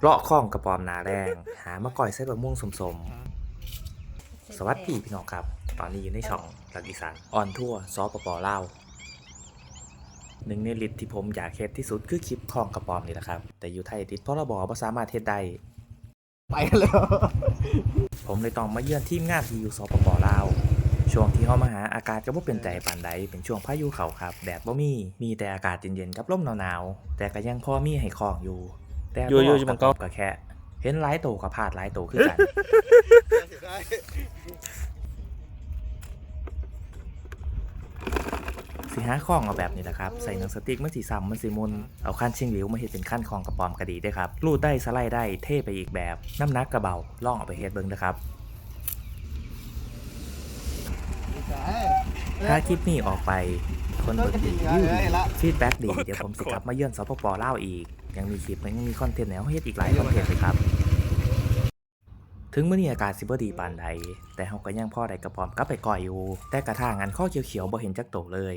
เลาะข้องกระปอมหนาแรง หามาก่อยเส้นบะม่วงสมๆสวัสดีพี่น้องครับ ตอนนี้อยู่ในช่องหลักอีสานออนทั่วซอปปลาวหนึ่งในลิสต์ที่ผมอยากเฮ็ดที่สุดคือคลิปข้องกระปอมนี่แหละครับ แต่อยู่ไทยติดพรบบ่สามารถเฮ็ดได้ไปแล้ว ผมเลยต้องมาเยือนทีมงานที่อยู่สปปลาวช่วงที่เฮามาหาอากาศก็บ่เป็นใจปานใดเป็นช่วงพายุเข้าครับ แดดบ่มีมีแต่อากาศเย็นๆกับลมหนาวๆแต่ก็ยังพอมีให้คล้องอยู่ แต่อยู่อยู่บ่มันก็ก็แค่ เห็นหลายโตก็พลาดหลายโตคือกันสิหาข้องเอาแบบนี้แหละครับ ใส่หนังสติ๊กมันสีซ้ำมันสีมุนเอาขั้นชิงหลิวมาเฮ็ดเป็นขั้นของกระป๋อมกระดีได้ครับรูดได้สไลด์ได้เท่ไปอีกแบบ น้ำหนักกระเบาล่องเอาไปเฮ็ดเบิ่งนะครับถ้าคลิปนี้ออกไป คนเบิ่งดีวิวดีฟีดแบ็กดีเดี๋ยวผมสิกลับมาเยือนสปปลาวอีก ยังมีคลิปยังมีคอนเทนต์แนวเฮ็ดอีกหลายคอนเทนต์เลยครับ ถึงมื้อนี้อากาศสิบ่ดีปานใด แต่เฮาก็ยังพอได้กระป๋อมกลับไปก่อยอยู่ แต่กระทางอันข้อเขียวๆบ่เห็นจักโตเลย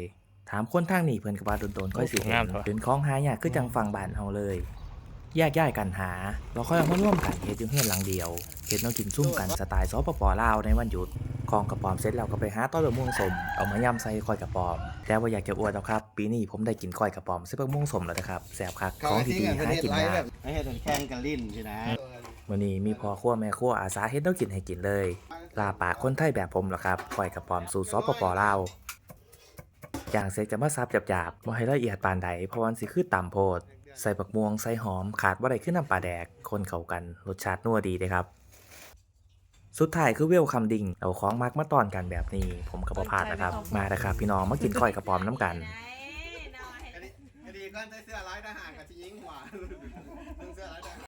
ถามคนทางนี้เพิ่นก็ว่าโดนๆค่อยสิเห็งานมเถอะเป็นของหายากคือจังฟังบ้านเฮาเลย แยกย้ายกันหาเราค่อยเอามาร่วมกันเฮ็ดอยู่เฮือนหลังเดียวเฮ็ดแนวกินซุ่มกันสไตล์สปปลาวในวันหยุดของกระป๋อมเสร็จแล้วก็ไปหาต้นมะม่วงสมเอามายำใส่ก้อยกระป๋อมแต่ว่าอยากจะอวดเอาครับ ปีนี้ผมได้กินก้อยกระป๋อมใส่มะม่วงสมแล้วนะครับแซ่บคักของดีๆหากินยากไม่ให้ถึงแข่งกันลิ้นใช่นะวันนี้มีพ่อครัวแม่ครัวอาสาเฮ็ดแนวกินให้กินเลยลาปากคนไทยแบบผมเหรอครับก้อยกระป๋อมสู่สปปลาวอย่างเสร็จจะมาซับหยาบๆบ่ให้ละเอียดปานใดเพราะวันสิคือต่ำโพด ใส่บักม่วง ใส่หอม ขาดว่าได้ขึ้นน้ำปลาแดก คนเข้ากัน รสชาตินัวดีเลยครับ สุดท้ายคือเวลคัมดิงเอาของมักมาตอนกันแบบนี้ ผมกับประพลาดนะครับ มาเลยครับ พี่น้องมากินก้อยกระป๋อมน้ำกัน คดีก้อนใส่เสื้อร้ายทหารกับที่ยิงหัวเสื้อร้ายทหาร